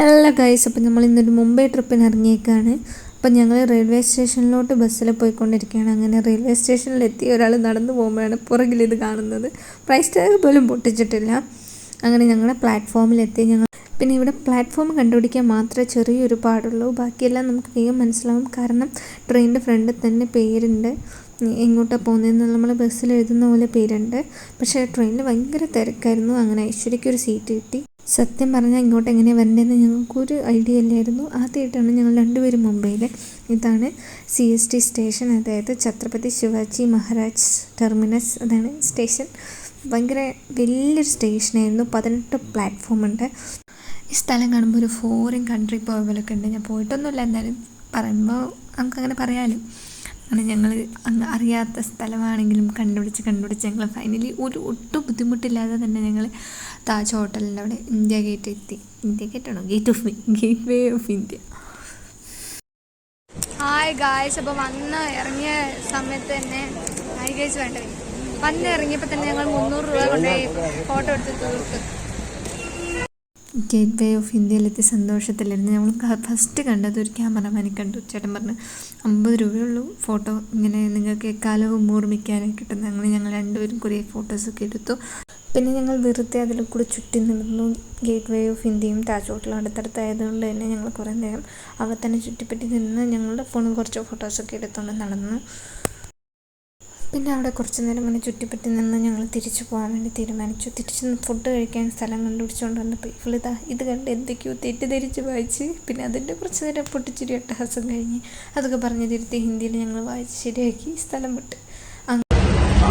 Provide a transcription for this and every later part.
Hello guys അപ്പം നമ്മൾ ഇന്നൊരു മുംബൈ ട്രിപ്പിന് ഇറങ്ങിയേക്കാണ്. അപ്പം ഞങ്ങൾ റെയിൽവേ സ്റ്റേഷനിലോട്ട് ബസ്സിൽ പോയിക്കൊണ്ടിരിക്കുകയാണ്. അങ്ങനെ റെയിൽവേ സ്റ്റേഷനിലെത്തി ഒരാൾ നടന്നു പോകുമ്പോഴാണ് പുറകിൽ ഇത് കാണുന്നത്. പ്രൈസ് ടാഗ് പോലും പൊട്ടിച്ചിട്ടില്ല. അങ്ങനെ ഞങ്ങളെ പ്ലാറ്റ്ഫോമിലെത്തി ഞങ്ങൾ പിന്നെ ഇവിടെ പ്ലാറ്റ്ഫോം കണ്ടുപിടിക്കാൻ മാത്രമേ ചെറിയൊരു പാടുള്ളൂ. ബാക്കിയെല്ലാം നമുക്ക് വേഗം മനസ്സിലാവും. കാരണം ട്രെയിനിന്റെ ഫ്രണ്ടിൽ തന്നെ പേരുണ്ട്. എങ്ങോട്ടാണ് പോകുന്നതെന്ന് നമ്മൾ ബസ്സിൽ എഴുതുന്ന പോലെ പേരുണ്ട്. പക്ഷേ ട്രെയിനിൽ ഭയങ്കര തിരക്കായിരുന്നു. അങ്ങനെ ഐശ്വര്യയ്ക്ക് ഒരു സീറ്റ് കിട്ടി. സത്യം പറഞ്ഞാൽ ഇങ്ങോട്ട് എങ്ങനെ വരേണ്ടതെന്ന് ഞങ്ങൾക്കൊരു ഐഡിയ ഇല്ലായിരുന്നു. ആദ്യമായിട്ടാണ് ഞങ്ങൾ രണ്ടുപേരും മുംബൈയിൽ ഇതാണ് സി എസ് ടി സ്റ്റേഷൻ അതായത് ഛത്രപതി ശിവാജി മഹാരാജ് ടെർമിനസ് അതാണ് സ്റ്റേഷൻ ഭയങ്കര വലിയൊരു സ്റ്റേഷനായിരുന്നു പതിനെട്ട് പ്ലാറ്റ്ഫോം ഉണ്ട്. ഈ സ്ഥലം കാണുമ്പോൾ ഒരു ഫോറിൻ കൺട്രി പോയ പോലൊക്കെ ഉണ്ട്. ഞാൻ പോയിട്ടൊന്നുമില്ല എന്തായാലും പറയുമ്പോൾ നമുക്കങ്ങനെ പറയാമല്ലോ അങ്ങനെ ഞങ്ങൾ അറിയാത്ത സ്ഥലമാണെങ്കിലും കണ്ടുപിടിച്ച് കണ്ടുപിടിച്ച് ഞങ്ങൾ ഫൈനലി ഒരു ഒട്ടും ബുദ്ധിമുട്ടില്ലാതെ തന്നെ ഞങ്ങൾ താജ് ഹോട്ടലിന്റെ അവിടെ ഇന്ത്യ ഗേറ്റ് എത്തി. ഇന്ത്യ ഗേറ്റ് ആണോ? Gate of gateway of India. Hi guys അപ്പോൾ വന്ന് ഇറങ്ങിയ സമയത്ത് തന്നെ ഹായ് വേണ്ടത് വന്ന് ഇറങ്ങിയപ്പോൾ തന്നെ ഞങ്ങൾ മുന്നൂറ് രൂപ കൊണ്ടുപോയി ഫോട്ടോ എടുത്ത് തീർത്ത്. ഗേറ്റ് വേ ഓഫ് ഇന്ത്യയിലെത്തി സന്തോഷത്തിലായിരുന്നു. നമ്മൾ ഫസ്റ്റ് കണ്ടത് ഒരു ക്യാമറമാനെ കണ്ടു. ചേട്ടൻ പറഞ്ഞു അമ്പത് രൂപയുള്ളൂ ഫോട്ടോ ഇങ്ങനെ നിങ്ങൾക്ക് എക്കാലവും ഓർമ്മിക്കാനൊക്കെ കിട്ടുന്നത് അങ്ങനെ ഞങ്ങൾ രണ്ടുപേരും കുറേ ഫോട്ടോസൊക്കെ എടുത്തു. പിന്നെ ഞങ്ങൾ വെറുതെ അതിൽ കൂടെ ചുറ്റി നിന്നു ഗേറ്റ് വേ ഓഫ് ഇന്ത്യയും താജ് ഹോട്ടലും അടുത്തടുത്തായതുകൊണ്ട് തന്നെ ഞങ്ങൾ കുറേ നേരം അവിടെ തന്നെ ചുറ്റിപ്പറ്റി നിന്ന് ഞങ്ങളുടെ ഫോണിൽ കുറച്ച് ഫോട്ടോസൊക്കെ എടുത്തുകൊണ്ട് നടന്നു. പിന്നെ അവിടെ കുറച്ച് നേരം ഇങ്ങനെ ചുറ്റിപ്പറ്റി നിന്ന് ഞങ്ങൾ തിരിച്ചു പോകാൻ വേണ്ടി തീരുമാനിച്ചു. തിരിച്ച് ഫുഡ് കഴിക്കാൻ സ്ഥലം കണ്ടുപിടിച്ചുകൊണ്ട് വന്നപ്പോൾ ഇപ്പോൾ ഇതാ കണ്ട് എന്തൊക്കെയോ തെറ്റിദ്ധരിച്ച് വായിച്ച്. പിന്നെ അതിന്റെ കുറച്ച് നേരം പൊട്ടിച്ചിരി അട്ടഹാസം കഴിഞ്ഞ് അതൊക്കെ പറഞ്ഞ് തിരുത്തി ഹിന്ദിയിൽ ഞങ്ങൾ വായിച്ച് ശരിയാക്കി സ്ഥലം വിട്ട്.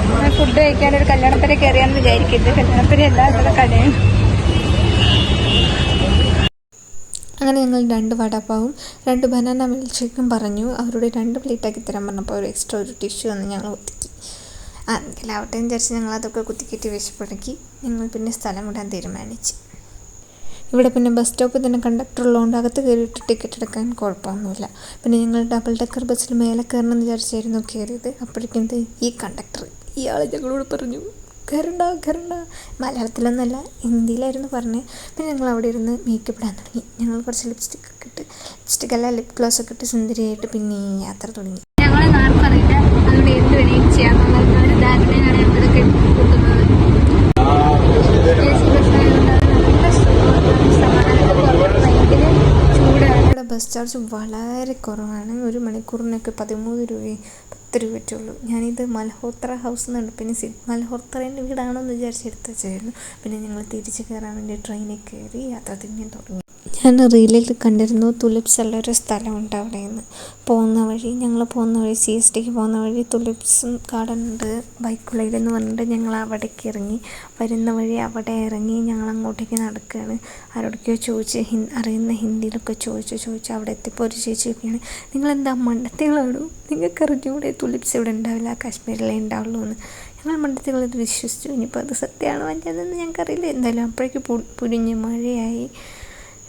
അങ്ങനെ ഫുഡ് കഴിക്കാൻ ഒരു കല്യാണപ്പര കയറിയാന്ന് വിചാരിക്കരുത് കല്യാണപ്പര എല്ലാവരുടെ കടയാണ്. അങ്ങനെ ഞങ്ങൾ രണ്ട് വടപ്പാവും രണ്ട് ബനാന മിൽക്ക് ഷേക്കും പറഞ്ഞു. അവരുടെ രണ്ട് പ്ലേറ്റ് ആക്കി തരാൻ പറഞ്ഞപ്പോൾ ഒരു എക്സ്ട്രാ ഒരു ടിഷ്യൂ വന്ന് ഞങ്ങൾ ഒതുക്കി എന്ന് വിചാരിച്ച് ഞങ്ങൾ അതൊക്കെ കുത്തിക്കിട്ടി വിശപ്പടക്കി. ഞങ്ങൾ പിന്നെ സ്ഥലം വിടാൻ തീരുമാനിച്ചു. ഇവിടെ പിന്നെ ബസ് സ്റ്റോപ്പിൽ തന്നെ കണ്ടക്ടർ ഉള്ളതുകൊണ്ട് അകത്ത് കയറിയിട്ട് ടിക്കറ്റ് എടുക്കാൻ കുഴപ്പമൊന്നുമില്ല. പിന്നെ ഞങ്ങൾ ഡബിൾ ഡെക്കർ ബസ്സിൽ മേലെ കയറണമെന്ന് വിചാരിച്ചായിരുന്നു കയറിയത്. അപ്പോഴേക്കും ഈ കണ്ടക്ടർ ഇയാൾ ഞങ്ങളോട് പറഞ്ഞു കയറണ്ട കയറണ്ട മലയാളത്തിലൊന്നല്ല ഹിന്ദിയിലായിരുന്നു പറഞ്ഞത് പിന്നെ ഞങ്ങൾ അവിടെ ഇരുന്ന് മേക്കപ്പ് ഇടാൻ തുടങ്ങി. ഞങ്ങൾ കുറച്ച് ലിപ്സ്റ്റിക് ഒക്കെ ഇട്ട് ലിപ്സ്റ്റിക് അല്ല ലിപ് ഗ്ലോസ് ഒക്കെ ഇട്ട് സുന്ദരിയായിട്ട് പിന്നെ യാത്ര തുടങ്ങി. ഞങ്ങൾ നാർക്കും അറിയില്ല അതുകൊണ്ട് എന്ത് വേണമെങ്കിലും ചെയ്യാമെന്നുള്ള ഒരു ധാരണയാണ് ഞങ്ങൾ ഇതൊക്കെ കൂട്ടുന്നത് AC ബസ് ആയതുകൊണ്ട് നല്ല സുഖമാണ്. സമാധാനത്തിൽ പുറത്ത് ഭയങ്കര ചൂടാണ് ഇവിടെ ബസ് ചാർജ് വളരെ കുറവാണ്. ഒരു മണിക്കൂറിനൊക്കെ പതിമൂന്ന് രൂപയും പത്ത് രൂപ ഉള്ളൂ ഞാനിത് മൽഹോത്ര ഹൗസ് എന്നുണ്ട് പിന്നെ സി മൽഹോത്രേന്റെ വീടാണോ എന്ന് വിചാരിച്ച് എടുത്ത് വെച്ചായിരുന്നു. പിന്നെ ഞങ്ങൾ തിരിച്ച് കയറാൻ വേണ്ടി ട്രെയിനിൽ കയറി യാത്ര തിരിഞ്ഞ് തുടങ്ങി. ഞാൻ റീലിൽ കണ്ടിരുന്നു തുലിപ്സ് ഉള്ളൊരു സ്ഥലമുണ്ട് അവിടെ നിന്ന് പോകുന്ന വഴി ഞങ്ങൾ പോകുന്ന വഴി സി എസ് ടിക്ക് പോകുന്ന വഴി തുലിപ്സും ഗാർഡൻ ഉണ്ട് ബൈക്കുള്ളിൽ എന്ന് പറഞ്ഞിട്ട് ഞങ്ങൾ അവിടേക്ക് ഇറങ്ങി. വരുന്ന വഴി അവിടെ ഇറങ്ങി ഞങ്ങൾ അങ്ങോട്ടേക്ക് നടക്കുകയാണ് ആരോടൊക്കെയോ ചോദിച്ച് ഹിൻ അറിയുന്ന ഹിന്ദിയിലൊക്കെ ചോദിച്ച് ചോദിച്ചു അവിടെ എത്തിയപ്പോൾ ഒരു ചേച്ചി ഒക്കെയാണ് നിങ്ങളെന്താ മണ്ടത്തികളാണോ? നിങ്ങൾക്ക് അറിഞ്ഞൂടെ തുലിപ്സ് ഇവിടെ ഉണ്ടാവില്ല കാശ്മീരിലേ ഉണ്ടാവുള്ളൂ എന്ന് ഞങ്ങൾ മണ്ടത്തികളത് വിശ്വസിച്ചു. ഇനിയിപ്പോൾ അത് സത്യമാണോ അല്ലെന്ന് ഞങ്ങൾക്കറിയില്ല. എന്തായാലും അപ്പോഴേക്ക് പുരിഞ്ഞ് മഴയായി.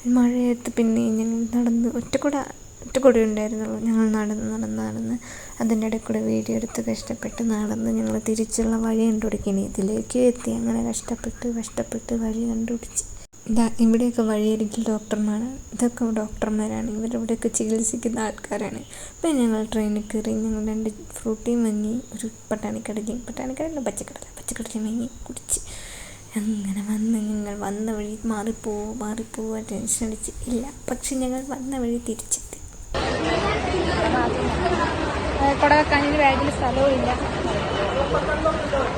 മഴയത്ത് പിന്നെ ഞങ്ങൾ നടന്ന് ഒറ്റക്കുട ഒറ്റക്കുട ഉണ്ടായിരുന്നുള്ളൂ ഞങ്ങൾ നടന്ന് നടന്ന് നടന്ന് അതിന്റെ ഇടയിൽ കൂടെ വീഡിയോ എടുത്ത് കഷ്ടപ്പെട്ട് നടന്ന് ഞങ്ങൾ തിരിച്ചുള്ള വഴി കണ്ടുപിടിക്കണേ ഇതിലേക്ക് എത്തി. അങ്ങനെ കഷ്ടപ്പെട്ട് കഷ്ടപ്പെട്ട് വഴി കണ്ടുപിടിച്ച്. ഇതാ ഇവിടെയൊക്കെ വഴിയരികിൽ ഡോക്ടർമാർ ഇതൊക്കെ ഡോക്ടർമാരാണ്. ഇവരിവിടെയൊക്കെ ചികിത്സിക്കുന്ന ആൾക്കാരാണ്. പിന്നെ ഞങ്ങൾ ട്രെയിനിൽ കയറി ഞങ്ങൾ രണ്ട് ഫ്രൂട്ടിയും വാങ്ങി ഒരു പട്ടാണിക്കടലയും പട്ടാണിക്കടല പച്ചക്കടല പച്ചക്കടലയും വാങ്ങി കുടിച്ച്. അങ്ങനെ വന്ന് ഞങ്ങൾ വന്ന വഴി മാറിപ്പോവോ മാറിപ്പോവോ. ടെൻഷൻ അടിച്ച്. ഇല്ല പക്ഷെ ഞങ്ങൾ വന്ന വഴി തിരിച്ചെത്തി. കുട ബാഗിൽ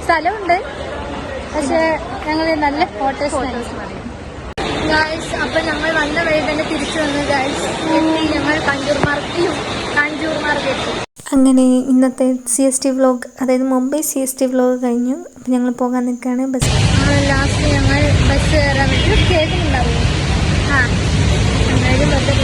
സ്ഥലമുണ്ട്. പക്ഷെ ഞങ്ങൾ നല്ല ഫോട്ടോസ് ഗായ്സ് അപ്പൊ ഞങ്ങൾ വന്ന വഴി തന്നെ തിരിച്ചു വന്നു ഗായ്സ് ഞങ്ങൾ കഞ്ചൂർ മാർക്കറ്റും കാഞ്ചൂർ മാർക്കറ്റും അങ്ങനെ ഇന്നത്തെ സി എസ് ടി വ്ലോഗ് അതായത് Mumbai C S T vlog കഴിഞ്ഞു. അപ്പം ഞങ്ങൾ പോകാൻ നിൽക്കുകയാണ്. ബസ് ലാസ്റ്റ് ഞങ്ങൾ ബസ് കയറാൻ കേട്ടിട്ടുണ്ടാവും ആ എന്തായാലും ബസ്